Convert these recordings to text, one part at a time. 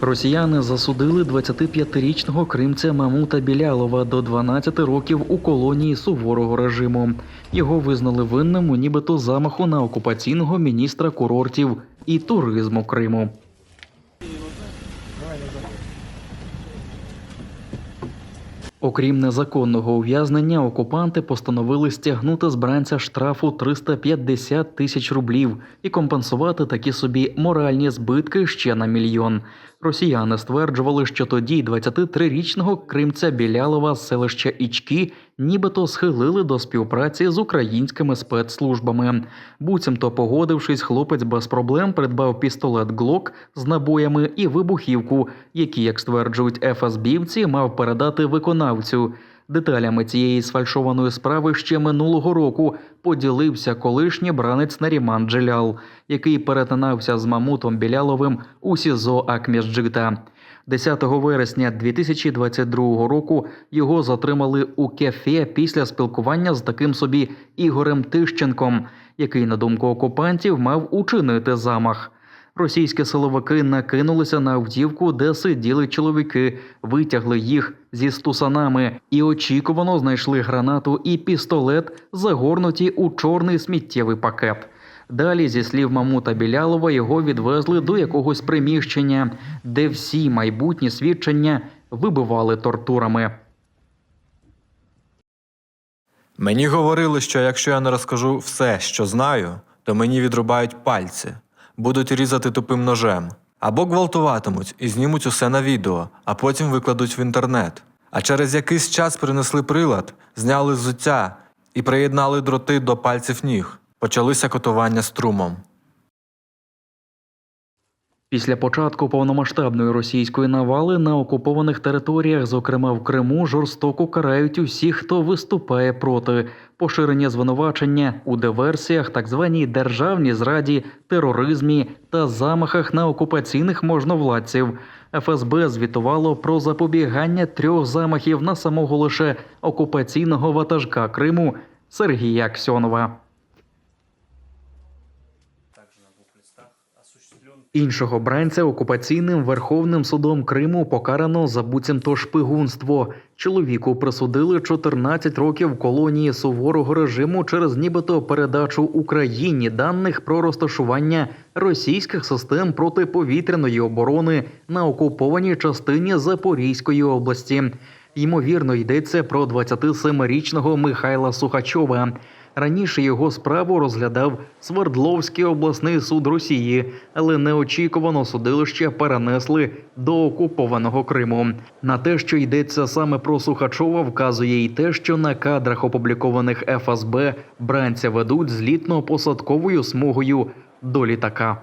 Росіяни засудили 25-річного кримця Мамута Білялова до 12 років у колонії суворого режиму. Його визнали винним у нібито замаху на окупаційного міністра курортів і туризму Криму. Окрім незаконного ув'язнення, окупанти постановили стягнути з бранця штрафу 350 тисяч рублів і компенсувати такі собі моральні збитки ще на мільйон. Росіяни стверджували, що тоді 23-річного кримця Білялова з селища Ічки нібито схилили до співпраці з українськими спецслужбами. Буцімто погодившись, хлопець без проблем придбав пістолет Глок з набоями і вибухівку, які, як стверджують ФСБівці, мав передати виконавцю. Деталями цієї сфальшованої справи ще минулого року поділився колишній бранець Наріман Джелял, який перетинався з Мамутом Біляловим у СІЗО Акмісджита. 10 вересня 2022 року його затримали у кефе після спілкування з таким собі Ігорем Тищенком, який, на думку окупантів, мав учинити замах. Російські силовики накинулися на автівку, де сиділи чоловіки, витягли їх зі стусанами і очікувано знайшли гранату і пістолет, загорнуті у чорний сміттєвий пакет. Далі, зі слів Мамута Білялова, його відвезли до якогось приміщення, де всі майбутні свідчення вибивали тортурами. Мені говорили, що якщо я не розкажу все, що знаю, то мені відрубають пальці, будуть різати тупим ножем, або гвалтуватимуть і знімуть усе на відео, а потім викладуть в інтернет. А через якийсь час принесли прилад, зняли взуття і приєднали дроти до пальців ніг. Почалися котування струмом. Після початку повномасштабної російської навали на окупованих територіях, зокрема в Криму, жорстоко карають усіх, хто виступає проти поширення звинувачення у диверсіях, так званій державній зраді, тероризмі та замахах на окупаційних можновладців. ФСБ звітувало про запобігання трьох замахів на самого лише окупаційного ватажка Криму Сергія Аксьонова. Іншого бранця окупаційним верховним судом Криму покарано за буцімто шпигунство. Чоловіку присудили 14 років колонії суворого режиму через нібито передачу Україні даних про розташування російських систем протиповітряної оборони на окупованій частині Запорізької області. Ймовірно, йдеться про 27-річного Михайла Сухачова. Раніше його справу розглядав Свердловський обласний суд Росії, але неочікувано судилище перенесли до окупованого Криму. На те, що йдеться саме про Сухачова, вказує й те, що на кадрах, опублікованих ФСБ, бранця ведуть злітно-посадковою смугою до літака.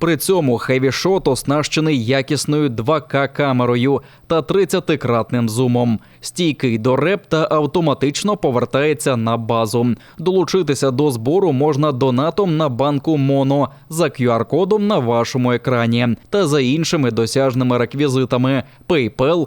При цьому хевішот оснащений якісною 2К камерою та 30-кратним зумом. Стійкий до реп та автоматично повертається на базу. Долучитися до збору можна донатом на банку Моно за QR-кодом на вашому екрані та за іншими досяжними реквізитами PayPal